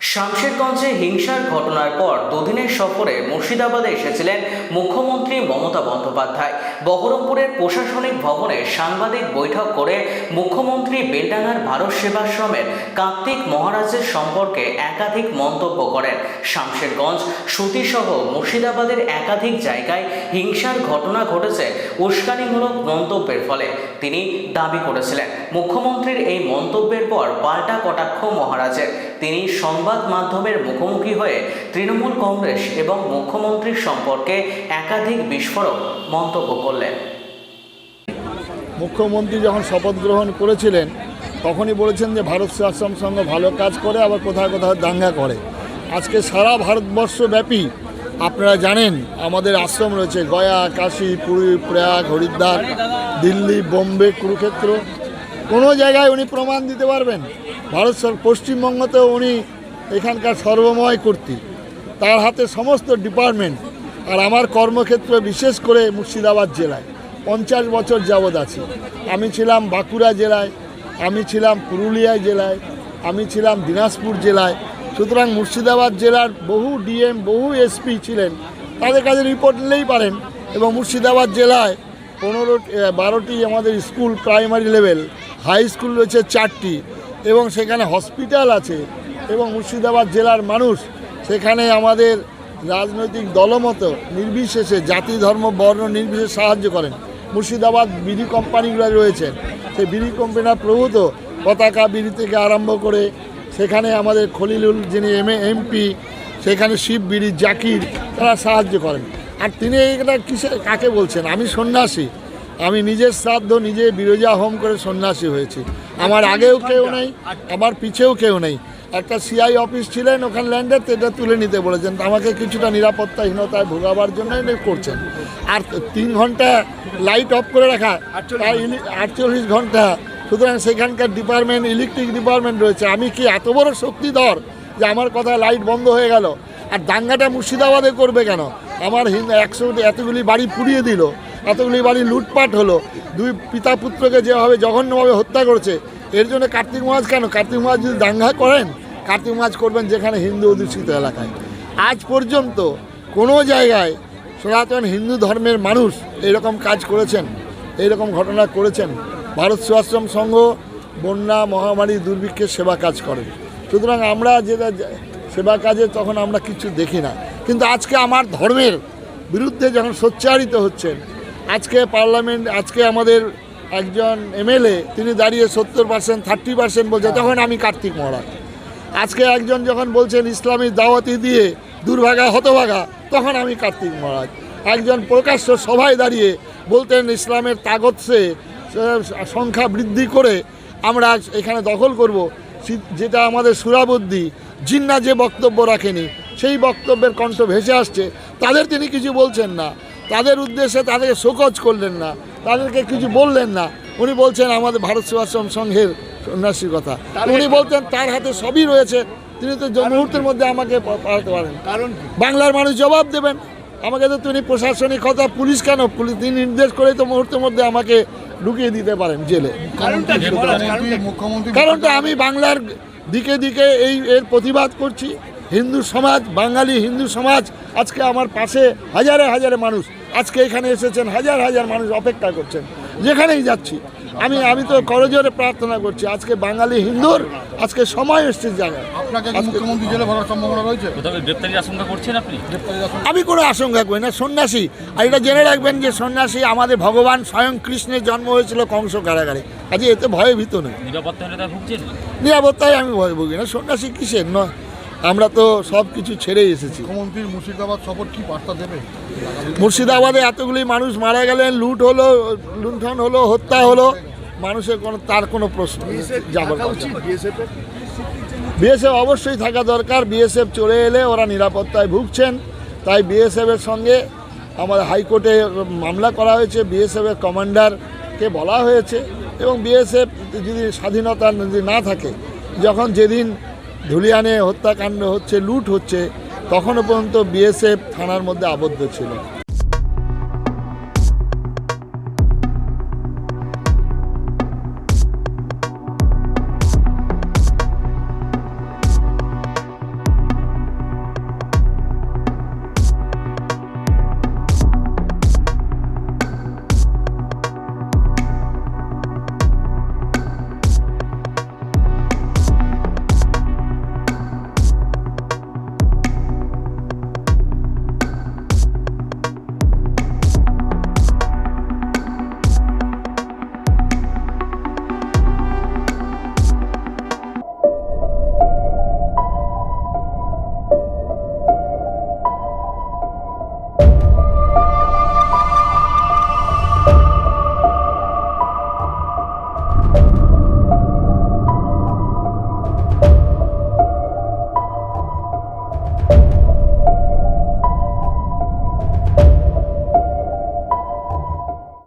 শামশেরগঞ্জে হিংসার ঘটনার পর দুদিনের সফরে মুর্শিদাবাদে এসেছিলেন মুখ্যমন্ত্রী মমতা বন্দ্যোপাধ্যায়। বহরমপুরের প্রশাসনিক ভবনে সাংবাদিক বৈঠক করে মুখ্যমন্ত্রী বেলডাঙ্গার ভারত সেবাশ্রমের কার্তিক মহারাজের সম্পর্কে একাধিক মন্তব্য করেন। শামশেরগঞ্জ, সুতিসহ মুর্শিদাবাদের একাধিক জায়গায় হিংসার ঘটনা ঘটেছে উস্কানিমূলক মন্তব্যের ফলে তিনি দাবি করেছিলেন। মুখ্যমন্ত্রীর এই মন্তব্যের পর পাল্টা কটাক্ষ মহারাজের। তিনি সংবাদ মাধ্যমের মুখোমুখি হয়ে তৃণমূল কংগ্রেস এবং মুখ্যমন্ত্রীর সম্পর্কে একাধিক বিস্ফোরক মন্তব্য করলেন। মুখ্যমন্ত্রী যখন শপথ গ্রহণ করেছিলেন, তখনই বলেছেন যে ভারত আশ্রম সংঘ ভালো কাজ করে, আবার কোথাও কোথাও দাঙ্গা করে। আজকে সারা ভারতবর্ষব্যাপী আপনারা জানেন, আমাদের আশ্রম রয়েছে গয়া, কাশী, পুরী, প্রয়াগ, হরিদ্বার, দিল্লি, বোম্বে, কুরুক্ষেত্র। কোনো জায়গায় উনি প্রমাণ দিতে পারবেন। ভারত পশ্চিমবঙ্গতেও উনি এখানকার সর্বময় কর্তৃ। তার হাতে সমস্ত ডিপার্টমেন্ট আর আমার কর্মক্ষেত্র বিশেষ করে মুর্শিদাবাদ জেলায়। পঞ্চাশ বছর যাবৎ আছি। আমি ছিলাম বাঁকুড়া জেলায়, আমি ছিলাম পুরুলিয়া জেলায়, আমি ছিলাম দিনাজপুর জেলায়। সুতরাং মুর্শিদাবাদ জেলার বহু ডিএম, বহু এসপি ছিলেন। তাদের কাছে রিপোর্ট নিলেই পারেন এবং মুর্শিদাবাদ জেলায় পনেরো বারোটি আমাদের school primary level, high school রয়েছে চারটি এবং সেখানে হসপিটাল আছে। এবং মুর্শিদাবাদ জেলার মানুষ সেখানে আমাদের রাজনৈতিক দলমত নির্বিশেষে জাতি ধর্ম বর্ণ নির্বিশেষে সাহায্য করেন। মুর্শিদাবাদ বিড়ি কোম্পানিগুলো রয়েছেন সেই বিড়ি কোম্পানির প্রভূত পতাকা বিড়ি থেকে আরম্ভ করে সেখানে আমাদের খলিলুল যিনি এম এমপি সেখানে শিব বিড়ি জাকির তারা সাহায্য করেন। আর তিনি এটা কিসে কাকে বলছেন? আমি সন্ন্যাসী। আমি নিজের শ্রাদ্ধ নিজে বিরোজা হোম করে সন্ন্যাসী হয়েছি। আমার আগেও কেউ নেই আমার পিছেও কেউ নেই। একটা সিআই অফিস ছিলেন ওখানে ল্যান্ডের এটা তুলে নিতে বলেছেন। আমাকে কিছুটা নিরাপত্তাহীনতায় ভোগাবার জন্য করছেন। আর তিন ঘণ্টা লাইট অফ করে রাখা আটচল্লিশ ঘণ্টা। সুতরাং সেখানকার ডিপার্টমেন্ট ইলেকট্রিক ডিপার্টমেন্ট রয়েছে। আমি কি এত বড় শক্তিধর যে আমার কথা লাইট বন্ধ হয়ে গেল? আর দাঙ্গাটা মুর্শিদাবাদে করবে কেন? আমার হিন্দু একশো এতগুলি বাড়ি পুড়িয়ে দিল এতগুলি বাড়ি লুটপাট হলো। দুই পিতা পুত্রকে যেভাবে জঘন্যভাবে হত্যা করেছে এর জন্য কার্তিক মাস কেন? কার্তিক মাস যদি দাঙ্গা করেন কার্তিক মাছ করবেন যেখানে হিন্দু অধিষ্ঠিত এলাকায়। আজ পর্যন্ত কোনো জায়গায় সনাতন হিন্দু ধর্মের মানুষ এরকম কাজ করেছেন এইরকম ঘটনা করেছেন। ভারত সেবাশ্রম সংঘ বন্যা মহামারী দুর্ভিক্ষের সেবা কাজ করেন সুতরাং আমরা যেটা যে- সেবা কাজে তখন আমরা কিছু দেখি না। কিন্তু আজকে আমার ধর্মের বিরুদ্ধে যখন সোচ্চারিত হচ্ছেন আজকে পার্লামেন্ট আজকে আমাদের একজন এমএলএ তিনি দাঁড়িয়ে সত্তর পার্সেন্ট থার্টি পার্সেন্ট বলছে তখন আমি কার্তিক মহারাজ। আজকে একজন যখন বলছেন ইসলামী দাওয়াতি দিয়ে দুর্ভাগা, হতভাগা, তখন আমি কার্তিক মহারাজ। একজন প্রকাশ্য সভায় দাঁড়িয়ে বলতেন ইসলামের তাগতসে সংখ্যা বৃদ্ধি করে আমরা এখানে দখল করব। যেটা আমাদের সুরাবুদ্ধি, জিন্না যে বক্তব্য রাখেনি, সেই বক্তব্যের কণ্ঠ ভেসে আসছে। তাদের তিনি কিছু বলছেন না। তাদের উদ্দেশ্যে তাদেরকে শোকজ করলেন না। তাদেরকে কিছু বললেন না। উনি বলছেন, আমাদের ভারত সেবাশ্রম সংঘের কথা। উনি বলতেন তার হাতে সবই রয়েছে। তিনি তো যে মুহূর্তের মধ্যে আমাকে পাঠাতে পারেন। কারণ বাংলার মানুষ জবাব দেবেন। আমাকে তো তিনি প্রশাসনিক কথা পুলিশ কেন? পুলিশ তিনি নির্দেশ করেই তো মুহূর্তের মধ্যে আমাকে ঢুকিয়ে দিতে পারেন জেলে। কারণটা আমি বাংলার দিকে দিকে এই এর প্রতিবাদ করছি। হিন্দু সমাজ বাঙালি হিন্দু সমাজ আজকে আমার পাশে হাজারে হাজারে মানুষ আজকে এখানে এসেছেন হাজার হাজার মানুষ অপেক্ষা করছেন। যেখানেই যাচ্ছি আমি আমি তো করজোরে প্রার্থনা করছি। আজকে বাঙালি হিন্দুর আজকে সময় এসছে জায়গায়। আপনাকে কি আজকে- মুখ্যমন্ত্রী জেলে ভরার সম্ভাবনা রয়েছে? কোথাও আশঙ্কা করছেন আপনি? আমি কোনো আশঙ্কা করি না সন্ন্যাসী। আর এটা জেনে রাখবেন যে সন্ন্যাসী আমাদের ভগবান স্বয়ং কৃষ্ণের জন্ম হয়েছিল কংস কারাগারে। কাজে এতে ভয়ে ভীত নয় নিরাপত্তায় আমি ভয় ভুগি না সন্ন্যাসী কিসের? নয় আমরা তো সব কিছু ছেড়ে এসেছি। মুখ্যমন্ত্রীর মুর্শিদাবাদ সফর কি বার্তা দেবে? মুর্শিদাবাদে এতগুলি মানুষ মারা গেলেন লুট হলো লুণ্ঠন হলো হত্যা হলো। মানুষের কোনো তার কোনো প্রশ্ন যাবার বিএসএফ অবশ্যই থাকা দরকার। বিএসএফ চলে এলে ওরা নিরাপত্তায় ভুগছেন। তাই বিএসএফের সঙ্গে আমাদের হাইকোর্টে মামলা করা হয়েছে। বিএসএফের কমান্ডারকে বলা হয়েছে। এবং বিএসএফ যদি স্বাধীনতা যদি না থাকে যখন যেদিন ধুলিয়ানে হত্যাকাণ্ড হচ্ছে লুট হচ্ছে তখনও পর্যন্ত বিএসএফ থানার মধ্যে আবদ্ধ ছিল।